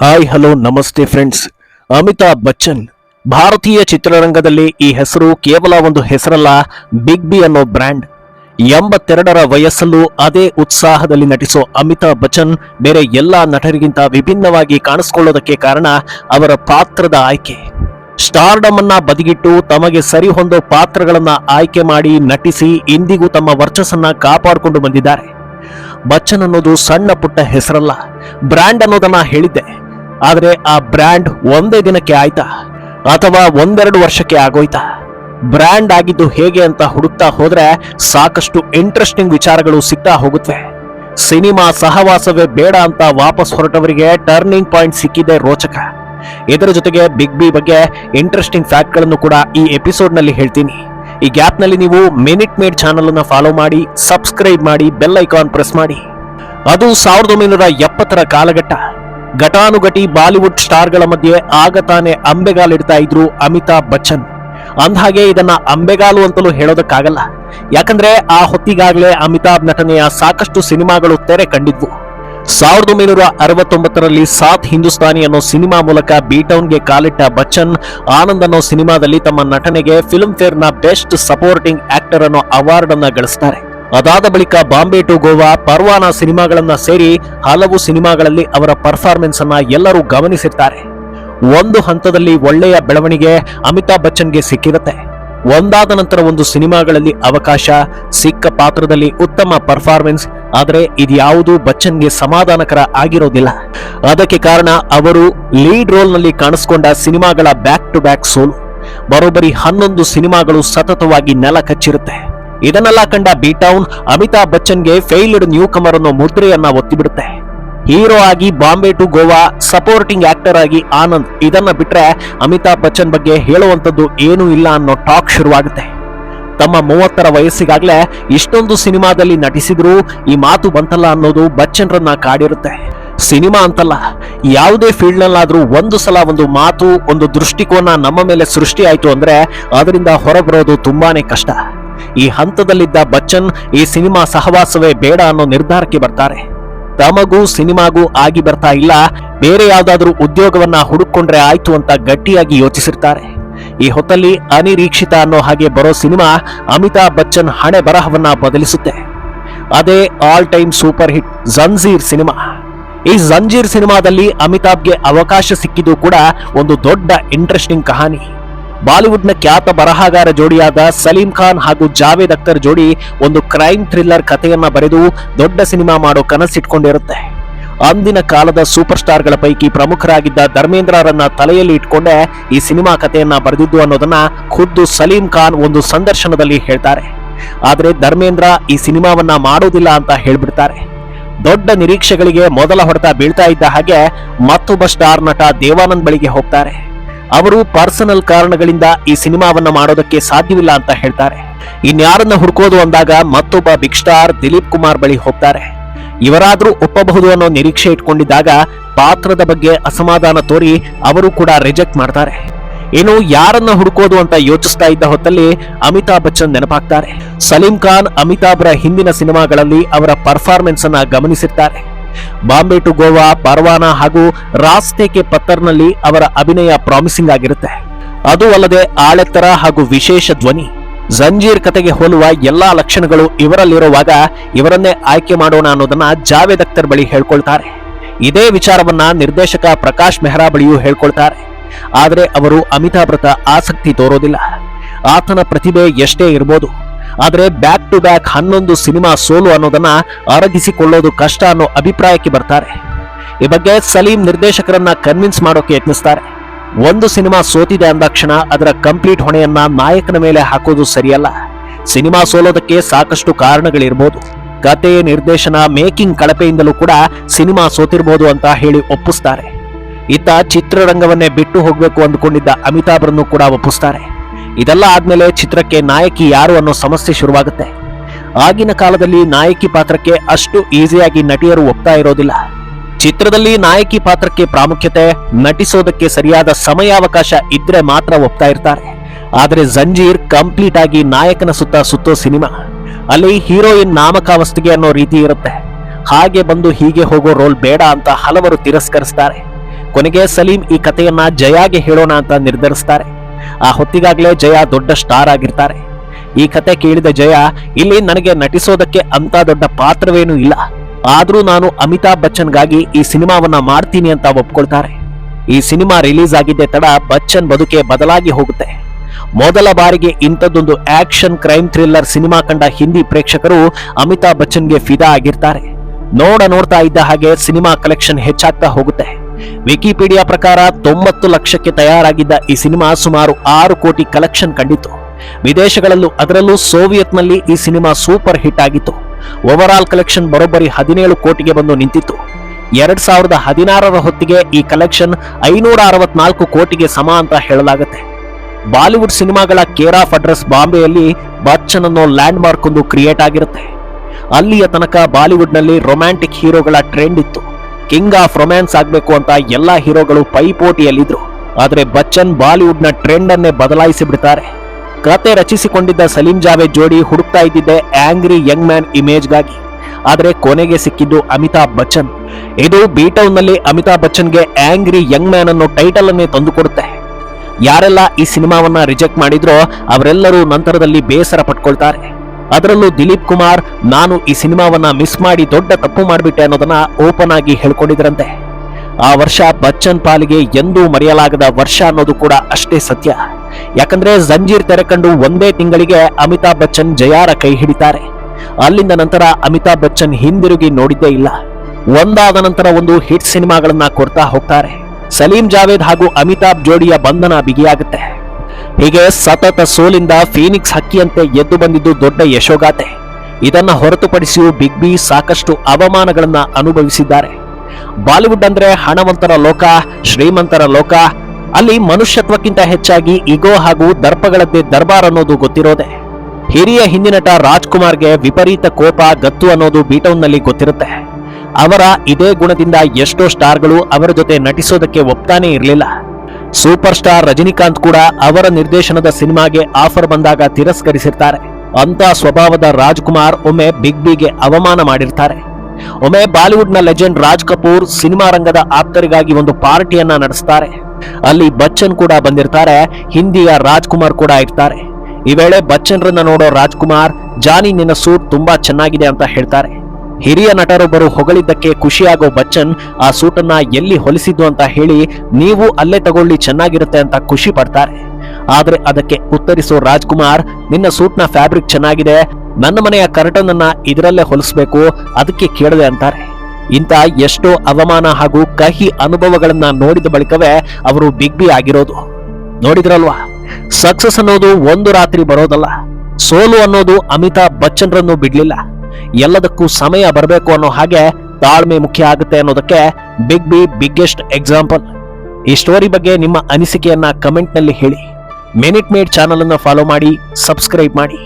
Hi, hello, ನಮಸ್ತೆ friends Amitabh Bachchan. ಭಾರತೀಯ ಚಿತ್ರರಂಗದಲ್ಲಿ ಈ ಹೆಸರು ಕೇವಲ ಒಂದು ಹೆಸರಲ್ಲ ಬಿಗ್ ಬಿ ಅನ್ನೋ ಬ್ರ್ಯಾಂಡ್ ಎಂಬತ್ತೆರಡರ ವಯಸ್ಸಲ್ಲೂ ಅದೇ ಉತ್ಸಾಹದಲ್ಲಿ ನಟಿಸೋ ಅಮಿತಾಬ್ ಬಚ್ಚನ್ ಬೇರೆ ಎಲ್ಲಾ ನಟರಿಗಿಂತ ವಿಭಿನ್ನವಾಗಿ ಕಾಣಿಸ್ಕೊಳ್ಳೋದಕ್ಕೆ ಕಾರಣ ಅವರ ಪಾತ್ರದ ಆಯ್ಕೆ. ಸ್ಟಾರ್ಡಮ್ ಅನ್ನ ಬದಿಗಿಟ್ಟು ತಮಗೆ ಸರಿ ಹೊಂದೋ ಪಾತ್ರಗಳನ್ನ ಆಯ್ಕೆ ಮಾಡಿ ನಟಿಸಿ ಇಂದಿಗೂ ತಮ್ಮ ವರ್ಚಸ್ಸನ್ನ ಕಾಪಾಡಿಕೊಂಡು ಬಂದಿದ್ದಾರೆ. ಬಚ್ಚನ್ ಅನ್ನೋದು ಸಣ್ಣ ಪುಟ್ಟ ಹೆಸರಲ್ಲ ಬ್ರ್ಯಾಂಡ್ ಅನ್ನೋದನ್ನ ಹೇಳಿದ್ದೆ. ಆದ್ರೆ ಆ ಬ್ರ್ಯಾಂಡ್ ಒಂದೇ ದಿನಕ್ಕೆ ಆಯ್ತಾ? ಅಥವಾ ಒಂದೆರಡು ವರ್ಷಕ್ಕೆ ಆಗೋಯ್ತಾ? ಬ್ರ್ಯಾಂಡ್ ಆಗಿದ್ದು ಹೇಗೆ ಅಂತ ಹುಡುಕ್ತಾ ಹೋದ್ರೆ ಸಾಕಷ್ಟು ಇಂಟ್ರೆಸ್ಟಿಂಗ್ ವಿಚಾರಗಳು ಸಿಗ್ತಾ ಹೋಗುತ್ತವೆ ಸಿನಿಮಾ ಸಹವಾಸವೇ ಬೇಡ ಅಂತ ವಾಪಸ್ ಹೊರಟವರಿಗೆ ಟರ್ನಿಂಗ್ ಪಾಯಿಂಟ್ ಸಿಕ್ಕಿದೆ ರೋಚಕ. ಇದರ ಜೊತೆಗೆ ಬಿಗ್ ಬಿ ಬಗ್ಗೆ ಇಂಟ್ರೆಸ್ಟಿಂಗ್ ಫ್ಯಾಕ್ಟ್ಗಳನ್ನು ಕೂಡ ಈ ಎಪಿಸೋಡ್ನಲ್ಲಿ ಹೇಳ್ತೀನಿ. ಈ ಗ್ಯಾಪ್ನಲ್ಲಿ ನೀವು ಮಿನಿಟ್ ಮೇಡ್ ಚಾನಲ್ ಅನ್ನು ಫಾಲೋ ಮಾಡಿ, ಸಬ್ಸ್ಕ್ರೈಬ್ ಮಾಡಿ, ಬೆಲ್ ಐಕಾನ್ ಪ್ರೆಸ್ ಮಾಡಿ. ಅದು ಸಾವಿರದ ಒಂಬೈನೂರ ಎಪ್ಪತ್ತರ ಕಾಲಘಟ್ಟ. ಘಟಾನುಘಟಿ ಬಾಲಿವುಡ್ ಸ್ಟಾರ್ಗಳ ಮಧ್ಯೆ ಆಗ ತಾನೇ ಅಂಬೆಗಾಲಿಡ್ತಾ ಇದ್ರು ಅಮಿತಾಬ್ ಬಚ್ಚನ್. ಅಂದ್ಹಾಗೆ ಇದನ್ನ ಅಂಬೆಗಾಲು ಅಂತಲೂ ಹೇಳೋದಕ್ಕಾಗಲ್ಲ. ಯಾಕಂದ್ರೆ ಆ ಹೊತ್ತಿಗಾಗಲೇ ಅಮಿತಾಬ್ ನಟನೆಯ ಸಾಕಷ್ಟು ಸಿನಿಮಾಗಳು ತೆರೆ ಕಂಡಿದ್ವು. ಸಾವಿರದ ಒಂಬೈನೂರ ಅರವತ್ತೊಂಬತ್ತರಲ್ಲಿ ಸಾತ್ ಹಿಂದೂಸ್ತಾನಿ ಅನ್ನೋ ಸಿನಿಮಾ ಮೂಲಕ ಬೀಟೌನ್ಗೆ ಕಾಲಿಟ್ಟ ಬಚ್ಚನ್ ಆನಂದ್ ಅನ್ನೋ ಸಿನಿಮಾದಲ್ಲಿ ತಮ್ಮ ನಟನೆಗೆ ಫಿಲ್ಮ್ ಫೇರ್ನ ಬೆಸ್ಟ್ ಸಪೋರ್ಟಿಂಗ್ ಆಕ್ಟರ್ ಅನ್ನೋ ಅವಾರ್ಡ್ ಅನ್ನ ಗಳಿಸ್ತಾರೆ. ಅದಾದ ಬಳಿಕ ಬಾಂಬೆ ಟು ಗೋವಾ, ಪರ್ವಾನ ಸಿನಿಮಾಗಳನ್ನ ಸೇರಿ ಹಲವು ಸಿನಿಮಾಗಳಲ್ಲಿ ಅವರ ಪರ್ಫಾರ್ಮೆನ್ಸ್ ಅನ್ನ ಎಲ್ಲರೂ ಗಮನಿಸಿರ್ತಾರೆ. ಒಂದು ಹಂತದಲ್ಲಿ ಒಳ್ಳೆಯ ಬೆಳವಣಿಗೆ ಅಮಿತಾಬ್ ಬಚ್ಚನ್ಗೆ ಸಿಕ್ಕಿರುತ್ತೆ. ಒಂದಾದ ನಂತರ ಒಂದು ಸಿನಿಮಾಗಳಲ್ಲಿ ಅವಕಾಶ, ಸಿಕ್ಕ ಪಾತ್ರದಲ್ಲಿ ಉತ್ತಮ ಪರ್ಫಾರ್ಮೆನ್ಸ್ ಆದರೆ ಇದ್ಯಾವುದು ಬಚ್ಚನ್ಗೆ ಸಮಾಧಾನಕರ ಆಗಿರೋದಿಲ್ಲ. ಅದಕ್ಕೆ ಕಾರಣ ಅವರು ಲೀಡ್ ರೋಲ್ನಲ್ಲಿ ಕಾಣಿಸ್ಕೊಂಡ ಸಿನಿಮಾಗಳ ಬ್ಯಾಕ್ ಟು ಬ್ಯಾಕ್ ಸೋಲು. ಬರೋಬ್ಬರಿ ಹನ್ನೊಂದು ಸಿನಿಮಾಗಳು ಸತತವಾಗಿ ನೆಲ ಕಚ್ಚಿರುತ್ತೆ ಇದನ್ನೆಲ್ಲ ಕಂಡ ಬಿ ಟೌನ್ ಅಮಿತಾಬ್ ಬಚ್ಚನ್ಗೆ ಫೇಲ್ಡ್ ನ್ಯೂ ಕಮರ್ ಅನ್ನೋ ಮುದ್ರೆಯನ್ನ ಒತ್ತಿಬಿಡುತ್ತೆ. ಹೀರೋ ಆಗಿ Bombay to Goa supporting actor ಆಗಿ ಆನಂದ್. ಇದನ್ನ ಬಿಟ್ರೆ ಅಮಿತಾಬ್ ಬಚ್ಚನ್ ಬಗ್ಗೆ ಹೇಳುವಂತದ್ದು ಏನೂ ಇಲ್ಲ ಅನ್ನೋ ಟಾಕ್ ಶುರುವಾಗುತ್ತೆ. ತಮ್ಮ ಮೂವತ್ತರ ವಯಸ್ಸಿಗಾಗ್ಲೇ ಇಷ್ಟೊಂದು ಸಿನಿಮಾದಲ್ಲಿ ನಟಿಸಿದ್ರು ಈ ಮಾತು ಬಂತಲ್ಲ ಅನ್ನೋದು ಬಚ್ಚನ್ರನ್ನ ಕಾಡಿರುತ್ತೆ. ಸಿನಿಮಾ ಅಂತಲ್ಲ, ಯಾವುದೇ ಫೀಲ್ಡ್ ನಲ್ಲಾದ್ರೂ ಒಂದು ಸಲ ಒಂದು ಮಾತು, ಒಂದು ದೃಷ್ಟಿಕೋನ ನಮ್ಮ ಮೇಲೆ ಸೃಷ್ಟಿ ಆಯ್ತು ಅಂದ್ರೆ ಅದರಿಂದ ಹೊರಬರೋದು ತುಂಬಾನೇ ಕಷ್ಟ. ಈ ಹಂತದಲ್ಲಿದ್ದ ಬಚ್ಚನ್ ಈ ಸಿನಿಮಾ ಸಹವಾಸವೇ ಬೇಡ ಅನ್ನೋ ನಿರ್ಧಾರಕ್ಕೆ ಬರ್ತಾರೆ. ತಮಗೂ ಸಿನಿಮಾಗೂ ಆಗಿ ಬರ್ತಾ ಇಲ್ಲ, ಬೇರೆ ಯಾವ್ದಾದ್ರೂ ಉದ್ಯೋಗವನ್ನ ಹುಡುಕೊಂಡ್ರೆ ಆಯ್ತು ಅಂತ ಗಟ್ಟಿಯಾಗಿ ಯೋಚಿಸಿರ್ತಾರೆ. ಈ ಹೊತ್ತಲ್ಲಿ ಅನಿರೀಕ್ಷಿತ ಅನ್ನೋ ಹಾಗೆ ಬರೋ ಸಿನಿಮಾ ಅಮಿತಾಬ್ ಬಚ್ಚನ್ ಹಣೆ ಬರಹವನ್ನ ಬದಲಿಸುತ್ತೆ. ಅದೇ all time super hit Zanjeer cinema. ಈ ಜಂಜೀರ್ ಸಿನಿಮಾದಲ್ಲಿ ಅಮಿತಾಬ್ಗೆ ಅವಕಾಶ ಸಿಕ್ಕಿದ್ದು ಕೂಡ ಒಂದು ದೊಡ್ಡ ಇಂಟ್ರೆಸ್ಟಿಂಗ್ ಕಹಾನಿ. ಬಾಲಿವುಡ್ನ ಖ್ಯಾತ ಬರಹಗಾರ ಜೋಡಿಯಾದ ಸಲೀಂ ಖಾನ್ ಹಾಗೂ ಜಾವೇದ್ ಅಖ್ತರ್ ಜೋಡಿ ಒಂದು ಕ್ರೈಮ್ ಥ್ರಿಲ್ಲರ್ ಕಥೆಯನ್ನ ಬರೆದು ದೊಡ್ಡ ಸಿನಿಮಾ ಮಾಡೋ ಕನಸಿಟ್ಕೊಂಡಿರುತ್ತೆ. ಅಂದಿನ ಕಾಲದ ಸೂಪರ್ ಸ್ಟಾರ್ಗಳ ಪೈಕಿ ಪ್ರಮುಖರಾಗಿದ್ದ ಧರ್ಮೇಂದ್ರರನ್ನ ತಲೆಯಲ್ಲಿ ಇಟ್ಕೊಂಡೇ ಈ ಸಿನಿಮಾ ಕಥೆಯನ್ನ ಬರೆದಿದ್ದು ಅನ್ನೋದನ್ನ ಖುದ್ದು ಸಲೀಂ ಖಾನ್ ಒಂದು ಸಂದರ್ಶನದಲ್ಲಿ ಹೇಳ್ತಾರೆ. ಆದರೆ ಧರ್ಮೇಂದ್ರ ಈ ಸಿನಿಮಾವನ್ನ ಮಾಡೋದಿಲ್ಲ ಅಂತ ಹೇಳ್ಬಿಡ್ತಾರೆ. ದೊಡ್ಡ ನಿರೀಕ್ಷೆಗಳಿಗೆ ಮೊದಲ ಹೊಡೆತ ಬೀಳ್ತಾ ಇದ್ದ ಹಾಗೆ ಮತ್ತೊಬ್ಬ ಸ್ಟಾರ್ ನಟ ದೇವಾನಂದ್ ಬಳಿಗೆ ಹೋಗ್ತಾರೆ. ಅವರು ಪರ್ಸನಲ್ ಕಾರಣಗಳಿಂದ ಈ ಸಿನಿಮಾವನ್ನ ಮಾಡೋದಕ್ಕೆ ಸಾಧ್ಯವಿಲ್ಲ ಅಂತ ಹೇಳ್ತಾರೆ. ಇನ್ಯಾರನ್ನ ಹುಡುಕೋದು ಅಂದಾಗ ಮತ್ತೊಬ್ಬ ಬಿಗ್ ಸ್ಟಾರ್ ದಿಲೀಪ್ ಕುಮಾರ್ ಬಳಿ ಹೋಗ್ತಾರೆ. ಇವರಾದರೂ ಒಪ್ಪಬಹುದು ಅನ್ನೋ ನಿರೀಕ್ಷೆ ಇಟ್ಕೊಂಡಿದ್ದಾಗ ಪಾತ್ರದ ಬಗ್ಗೆ ಅಸಮಾಧಾನ ತೋರಿ ಅವರು ಕೂಡ ರಿಜೆಕ್ಟ್ ಮಾಡ್ತಾರೆ. ಏನು ಯಾರನ್ನ ಹುಡುಕೋದು ಅಂತ ಯೋಚಿಸ್ತಾ ಇದ್ದ ಹೊತ್ತಲ್ಲಿ ಅಮಿತಾಬ್ ಬಚ್ಚನ್ ನೆನಪಾಗ್ತಾರೆ. ಸಲೀಂ ಖಾನ್ ಅಮಿತಾಬ್ರ ಹಿಂದಿನ ಸಿನಿಮಾಗಳಲ್ಲಿ ಅವರ ಪರ್ಫಾರ್ಮೆನ್ಸ್ ಅನ್ನ ಗಮನಿಸಿರ್ತಾರೆ. ಬಾಂಬೆ ಟು ಗೋವಾ, ಪರ್ವಾನ ಹಾಗೂ ರಾಸ್ತೆ ಕೆ ಪತ್ತರ್ನಲ್ಲಿ ಅವರ ಅಭಿನಯ ಪ್ರಾಮಿಸಿಂಗ್ ಆಗಿರುತ್ತೆ. ಅದು ಅಲ್ಲದೆ ಆಳೆತ್ತರ ಹಾಗೂ ವಿಶೇಷ ಧ್ವನಿ. ಜಂಜೀರ್ ಕತೆಗೆ ಹೋಲುವ ಎಲ್ಲಾ ಲಕ್ಷಣಗಳು ಇವರಲ್ಲಿರುವಾಗ ಇವರನ್ನೇ ಆಯ್ಕೆ ಮಾಡೋಣ ಅನ್ನೋದನ್ನ ಜಾವೇದ್ ಅಖ್ತರ್ ಬಳಿ ಹೇಳ್ಕೊಳ್ತಾರೆ. ಇದೇ ವಿಚಾರವನ್ನ ನಿರ್ದೇಶಕ ಪ್ರಕಾಶ್ ಮೆಹ್ರಾ ಬಳಿಯೂ ಹೇಳ್ಕೊಳ್ತಾರೆ. ಆದರೆ ಅವರು ಅಮಿತಾಭ್ರತ ಆಸಕ್ತಿ ತೋರೋದಿಲ್ಲ. ಆತನ ಪ್ರತಿಭೆ ಎಷ್ಟೇ ಇರ್ಬೋದು ಆದ್ರೆ ಬ್ಯಾಕ್ ಟು ಬ್ಯಾಕ್ ಹನ್ನೊಂದು ಸಿನಿಮಾ ಸೋಲು ಅನ್ನೋದನ್ನ ಅರಗಿಸಿಕೊಳ್ಳೋದು ಕಷ್ಟ ಅನ್ನೋ ಅಭಿಪ್ರಾಯಕ್ಕೆ ಬರ್ತಾರೆ. ಈ ಬಗ್ಗೆ ಸಲೀಂ ನಿರ್ದೇಶಕರನ್ನ ಕನ್ವಿನ್ಸ್ ಮಾಡೋಕೆ ಯತ್ನಿಸ್ತಾರೆ. ಒಂದು ಸಿನಿಮಾ ಸೋತಿದೆ ಅಂದಾಕ್ಷಣ ಅದರ ಕಂಪ್ಲೀಟ್ ಹೊಣೆಯನ್ನ ನಾಯಕನ ಮೇಲೆ ಹಾಕೋದು ಸರಿಯಲ್ಲ. ಸಿನಿಮಾ ಸೋಲೋದಕ್ಕೆ ಸಾಕಷ್ಟು ಕಾರಣಗಳಿರ್ಬೋದು. ಕತೆ, ನಿರ್ದೇಶನ ಮೇಕಿಂಗ್ ಕಳಪೆಯಿಂದಲೂ ಕೂಡ ಸಿನಿಮಾ ಸೋತಿರ್ಬೋದು ಅಂತ ಹೇಳಿ ಒಪ್ಪಿಸ್ತಾರೆ. ಇತ್ತ ಚಿತ್ರರಂಗವನ್ನೇ ಬಿಟ್ಟು ಹೋಗಬೇಕು ಅಂದುಕೊಂಡಿದ್ದ ಅಮಿತಾಭ್ರನ್ನು ಕೂಡ ಒಪ್ಪಿಸ್ತಾರೆ. ಇದೆಲ್ಲ ಆದ್ಮೇಲೆ ಚಿತ್ರಕ್ಕೆ ನಾಯಕಿ ಯಾರು ಅನ್ನೋ ಸಮಸ್ಯೆ ಶುರುವಾಗುತ್ತೆ. ಆಗಿನ ಕಾಲದಲ್ಲಿ ನಾಯಕಿ ಪಾತ್ರಕ್ಕೆ ಅಷ್ಟು ಈಸಿಯಾಗಿ ನಟಿಯರು ಒಪ್ತಾ ಇರೋದಿಲ್ಲ. ಚಿತ್ರದಲ್ಲಿ ನಾಯಕಿ ಪಾತ್ರಕ್ಕೆ ಪ್ರಾಮುಖ್ಯತೆ ನಟಿಸೋದಕ್ಕೆ ಸರಿಯಾದ ಸಮಯಾವಕಾಶ ಇದ್ರೆ ಮಾತ್ರ ಒಪ್ತಾ ಇರ್ತಾರೆ. ಆದರೆ ಜಂಜೀರ್ ಕಂಪ್ಲೀಟ್ ಆಗಿ ನಾಯಕನ ಸುತ್ತ ಸುತ್ತೋ ಸಿನಿಮಾ. ಅಲ್ಲಿ ಹೀರೋಯಿನ್ ನಾಮಕಾವಸ್ತಿಗೆ ಅನ್ನೋ ರೀತಿ ಇರುತ್ತೆ. ಹಾಗೆ ಬಂದು ಹೀಗೆ ಹೋಗೋ ರೋಲ್ ಬೇಡ ಅಂತ ಹಲವರು ತಿರಸ್ಕರಿಸ್ತಾರೆ. ಕೊನೆಗೆ ಸಲೀಂ ಈ ಕಥೆಯನ್ನ ಜಯಾಗೆ ಹೇಳೋಣ ಅಂತ ನಿರ್ಧರಿಸ್ತಾರೆ. ಆ ಹೊತ್ತಿಗಾಗ್ಲೇ ಜಯ ದೊಡ್ಡ ಸ್ಟಾರ್ ಆಗಿರ್ತಾರೆ. ಈ ಕತೆ ಕೇಳಿದ ಜಯ, ಇಲ್ಲಿ ನನಗೆ ನಟಿಸೋದಕ್ಕೆ ಅಂತ ದೊಡ್ಡ ಪಾತ್ರವೇನೂ ಇಲ್ಲ. ಆದ್ರೂ ನಾನು ಅಮಿತಾಬ್ ಬಚ್ಚನ್ಗಾಗಿ ಈ ಸಿನಿಮಾವನ್ನ ಮಾಡ್ತೀನಿ ಅಂತ ಒಪ್ಕೊಳ್ತಾರೆ. ಈ ಸಿನಿಮಾ ರಿಲೀಸ್ ಆಗಿದ್ದೆ ತಡ ಬಚ್ಚನ್ ಬದುಕೆ ಬದಲಾಗಿ ಹೋಗುತ್ತೆ. ಮೊದಲ ಬಾರಿಗೆ ಇಂಥದ್ದೊಂದು ಆಕ್ಷನ್ ಕ್ರೈಮ್ ಥ್ರಿಲ್ಲರ್ ಸಿನಿಮಾ ಕಂಡ ಹಿಂದಿ ಪ್ರೇಕ್ಷಕರು ಅಮಿತಾಬ್ ಬಚ್ಚನ್ಗೆ ಫಿದಾ ಆಗಿರ್ತಾರೆ. ನೋಡ ನೋಡ್ತಾ ಇದ್ದ ಹಾಗೆ ಸಿನಿಮಾ ಕಲೆಕ್ಷನ್ ಹೆಚ್ಚಾಗ್ತಾ ಹೋಗುತ್ತೆ. ವಿಕಿಪೀಡಿಯಾ ಪ್ರಕಾರ ತೊಂಬತ್ತು ಲಕ್ಷಕ್ಕೆ ತಯಾರಾಗಿದ್ದ ಈ ಸಿನಿಮಾ ಸುಮಾರು ಆರು ಕೋಟಿ ಕಲೆಕ್ಷನ್ ಕಂಡಿತು. ವಿದೇಶಗಳಲ್ಲೂ ಅದರಲ್ಲೂ ಸೋವಿಯತ್ನಲ್ಲಿ ಈ ಸಿನಿಮಾ ಸೂಪರ್ ಹಿಟ್ ಆಗಿತ್ತು. ಓವರ್ ಆಲ್ ಕಲೆಕ್ಷನ್ ಬರೋಬ್ಬರಿ ಹದಿನೇಳು ಕೋಟಿಗೆ ಬಂದು ನಿಂತಿತ್ತು. ಎರಡ್ ಸಾವಿರದ ಹದಿನಾರರ ಹೊತ್ತಿಗೆ ಈ ಕಲೆಕ್ಷನ್ ಐನೂರ ಅರವತ್ನಾಲ್ಕು ಕೋಟಿಗೆ ಸಮ ಅಂತ ಹೇಳಲಾಗುತ್ತೆ. ಬಾಲಿವುಡ್ ಸಿನಿಮಾಗಳ ಕೇರ್ ಆಫ್ ಅಡ್ರೆಸ್ ಬಾಂಬೆಯಲ್ಲಿ ಬಚ್ಚನ್ ಅನ್ನೋ ಲ್ಯಾಂಡ್ ಮಾರ್ಕ್ ಒಂದು ಕ್ರಿಯೇಟ್ ಆಗಿರುತ್ತೆ. ಅಲ್ಲಿಯ ತನಕ ಬಾಲಿವುಡ್ನಲ್ಲಿ ರೊಮ್ಯಾಂಟಿಕ್ ಹೀರೋಗಳ ಟ್ರೆಂಡ್ ಇತ್ತು. ಕಿಂಗ್ ಆಫ್ ರೊಮ್ಯಾನ್ಸ್ ಆಗಬೇಕು ಅಂತ ಎಲ್ಲಾ ಹೀರೋಗಳು ಪೈಪೋಟಿಯಲ್ಲಿದ್ರು. ಆದರೆ ಬಚ್ಚನ್ ಬಾಲಿವುಡ್ನ ಟ್ರೆಂಡ್ ಅನ್ನೇ ಬದಲಾಯಿಸಿ ಬಿಡ್ತಾರೆ ಕತೆ ರಚಿಸಿಕೊಂಡಿದ್ದ ಸಲೀಂ ಜಾವೇದ್ ಜೋಡಿ ಹುಡುಕ್ತಾ ಇದ್ದಿದ್ದೆ ಆಂಗ್ರಿ ಯಂಗ್ ಮ್ಯಾನ್ ಇಮೇಜ್ಗಾಗಿ ಆದರೆ ಕೊನೆಗೆ ಸಿಕ್ಕಿದ್ದು ಅಮಿತಾಬ್ ಬಚ್ಚನ್. ಇದು ಬೀಟೌನ್ನಲ್ಲಿ ಅಮಿತಾಬ್ ಬಚ್ಚನ್ಗೆ ಆಂಗ್ರಿ ಯಂಗ್ ಮ್ಯಾನ್ ಅನ್ನೋ ಟೈಟಲ್ ಅನ್ನೇ ತಂದುಕೊಡುತ್ತೆ. ಯಾರೆಲ್ಲ ಈ ಸಿನಿಮಾವನ್ನ ರಿಜೆಕ್ಟ್ ಮಾಡಿದ್ರೋ ಅವರೆಲ್ಲರೂ ನಂತರದಲ್ಲಿ ಬೇಸರ ಪಟ್ಕೊಳ್ತಾರೆ. ಅದರಲ್ಲೂ ದಿಲೀಪ್ ಕುಮಾರ್, ನಾನು ಈ ಸಿನಿಮಾವನ್ನ ಮಿಸ್ ಮಾಡಿ ದೊಡ್ಡ ತಪ್ಪು ಮಾಡಿಬಿಟ್ಟೆ ಅನ್ನೋದನ್ನ ಓಪನ್ ಆಗಿ ಹೇಳ್ಕೊಂಡಿದ್ರಂತೆ. ಆ ವರ್ಷ ಬಚ್ಚನ್ ಪಾಲಿಗೆ ಎಂದೂ ಮರೆಯಲಾಗದ ವರ್ಷ ಅನ್ನೋದು ಕೂಡ ಅಷ್ಟೇ ಸತ್ಯ. ಯಾಕಂದ್ರೆ ಜಂಜೀರ್ ತೆರೆ ಕಂಡು ಒಂದೇ ತಿಂಗಳಿಗೆ ಅಮಿತಾಬ್ ಬಚ್ಚನ್ ಜಯಾರ ಕೈ ಹಿಡಿತಾರೆ. ಅಲ್ಲಿಂದ ನಂತರ ಅಮಿತಾಬ್ ಬಚ್ಚನ್ ಹಿಂದಿರುಗಿ ನೋಡಿದ್ದೇ ಇಲ್ಲ. ಒಂದಾದ ನಂತರ ಒಂದು ಹಿಟ್ ಸಿನಿಮಾಗಳನ್ನ ಕೊಡ್ತಾ ಹೋಗ್ತಾರೆ. ಸಲೀಂ ಜಾವೇದ್ ಹಾಗೂ ಅಮಿತಾಬ್ ಜೋಡಿಯ ಬಂಧನ ಬಿಗಿಯಾಗುತ್ತೆ. ಹೀಗೆ ಸತತ ಸೋಲಿಂದ ಫೀನಿಕ್ಸ್ ಹಕ್ಕಿಯಂತೆ ಎದ್ದು ಬಂದಿದ್ದು ದೊಡ್ಡ ಯಶೋಗಾತೆ ಇದನ್ನ ಹೊರತುಪಡಿಸಿಯೂ ಬಿಗ್ ಬಿ ಸಾಕಷ್ಟು ಅವಮಾನಗಳನ್ನ ಅನುಭವಿಸಿದ್ದಾರೆ. ಬಾಲಿವುಡ್ ಅಂದ್ರೆ ಹಣವಂತರ ಲೋಕ, ಶ್ರೀಮಂತರ ಲೋಕ, ಅಲ್ಲಿ ಮನುಷ್ಯತ್ವಕ್ಕಿಂತ ಹೆಚ್ಚಾಗಿ ಇಗೋ ಹಾಗೂ ದರ್ಪಗಳದ್ದೇ ದರ್ಬಾರ್ ಅನ್ನೋದು ಗೊತ್ತಿರೋದೆ. ಹಿರಿಯ ಹಿಂದಿ ನಟ ರಾಜ್ಕುಮಾರ್ಗೆ ವಿಪರೀತ ಕೋಪ, ಗತ್ತು ಅನ್ನೋದು ಬೀಟೌನ್ನಲ್ಲಿ ಗೊತ್ತಿರುತ್ತೆ. ಅವರ ಇದೇ ಗುಣದಿಂದ ಎಷ್ಟೋ ಸ್ಟಾರ್ಗಳು ಅವರ ಜೊತೆ ನಟಿಸೋದಕ್ಕೆ ಒಪ್ತಾನೇ ಇರಲಿಲ್ಲ. ಸೂಪರ್ ಸ್ಟಾರ್ ರಜನಿಕಾಂತ್ ಕೂಡ ಅವರ ನಿರ್ದೇಶನದ ಸಿನಿಮಾಗೆ ಆಫರ್ ಬಂದಾಗ ತಿರಸ್ಕರಿಸಿರ್ತಾರೆ. ಅಂತ ಸ್ವಭಾವದ ರಾಜ್ಕುಮಾರ್ ಒಮ್ಮೆ ಬಿಗ್ ಬಿಗೆ ಅವಮಾನ ಮಾಡಿರ್ತಾರೆ. ಒಮ್ಮೆ ಬಾಲಿವುಡ್ನ ಲೆಜೆಂಡ್ ರಾಜ್ ಕಪೂರ್ ಸಿನಿಮಾ ರಂಗದ ಆಪ್ತರಿಗಾಗಿ ಒಂದು ಪಾರ್ಟಿಯನ್ನ ನಡೆಸ್ತಾರೆ. ಅಲ್ಲಿ ಬಚ್ಚನ್ ಕೂಡ ಬಂದಿರ್ತಾರೆ, ಹಿಂದಿಯ ರಾಜ್ಕುಮಾರ್ ಕೂಡ ಇರ್ತಾರೆ. ಈ ವೇಳೆ ಬಚ್ಚನ್ರನ್ನ ನೋಡೋ ರಾಜ್ಕುಮಾರ್, ಜಾನಿ, ನಿನ್ನ ಸೂಟ್ ತುಂಬಾ ಚೆನ್ನಾಗಿದೆ ಅಂತ ಹೇಳ್ತಾರೆ. ಹಿರಿಯ ನಟರೊಬ್ಬರು ಹೊಗಳಿದ್ದಕ್ಕೆ ಖುಷಿಯಾಗೋ ಬಚ್ಚನ್ ಆ ಸೂಟನ್ನ ಎಲ್ಲಿ ಹೊಲಿಸಿದ್ದು ಅಂತ ಹೇಳಿ ನೀವು ಅಲ್ಲೇ ತಗೊಳ್ಳಿ ಚೆನ್ನಾಗಿರುತ್ತೆ ಅಂತ ಖುಷಿ ಪಡ್ತಾರೆ. ಆದ್ರೆ ಅದಕ್ಕೆ ಉತ್ತರಿಸೋ ರಾಜ್ಕುಮಾರ್, ನಿನ್ನ ಸೂಟ್ನ ಫ್ಯಾಬ್ರಿಕ್ ಚೆನ್ನಾಗಿದೆ, ನನ್ನ ಮನೆಯ ಕರ್ಟನ್ ಅನ್ನ ಇದರಲ್ಲೇ ಹೊಲಿಸ್ಬೇಕು, ಅದಕ್ಕೆ ಕೇಳದೆ ಅಂತಾರೆ. ಇಂಥ ಎಷ್ಟೋ ಅವಮಾನ ಹಾಗೂ ಕಹಿ ಅನುಭವಗಳನ್ನ ನೋಡಿದ ಬಳಿಕವೇ ಅವರು ಬಿಗ್ ಬಿ ಆಗಿರೋದು. ನೋಡಿದ್ರಲ್ವಾ? ಸಕ್ಸಸ್ ಅನ್ನೋದು ಒಂದು ರಾತ್ರಿ ಬರೋದಲ್ಲ. ಸೋಲು ಅನ್ನೋದು ಅಮಿತಾಬ್ ಬಚ್ಚನ್ರನ್ನು ಬಿಡ್ಲಿಲ್ಲ. ಎಲ್ಲದಕ್ಕೂ ಸಮಯ ಬರಬೇಕು ಅನ್ನೋ ಹಾಗೆ ತಾಳ್ಮೆ ಮುಖ್ಯ ಆಗುತ್ತೆ ಅನ್ನೋದಕ್ಕೆ ಬಿಗ್ ಬಿ ಬಿಗ್ಗೆಸ್ಟ್ ಎಕ್ಸಾಂಪಲ್ ಈ ಸ್ಟೋರಿ ಬಗ್ಗೆ ನಿಮ್ಮ ಅನಿಸಿಕೆಯನ್ನ ಕಮೆಂಟ್ನಲ್ಲಿ ಹೇಳಿ. ಮಿನಿಟ್ ಮೇಡ್ ಚಾನಲ್ ಅನ್ನು ಫಾಲೋ ಮಾಡಿ ಸಬ್ಸ್ಕ್ರೈಬ್ ಮಾಡಿ.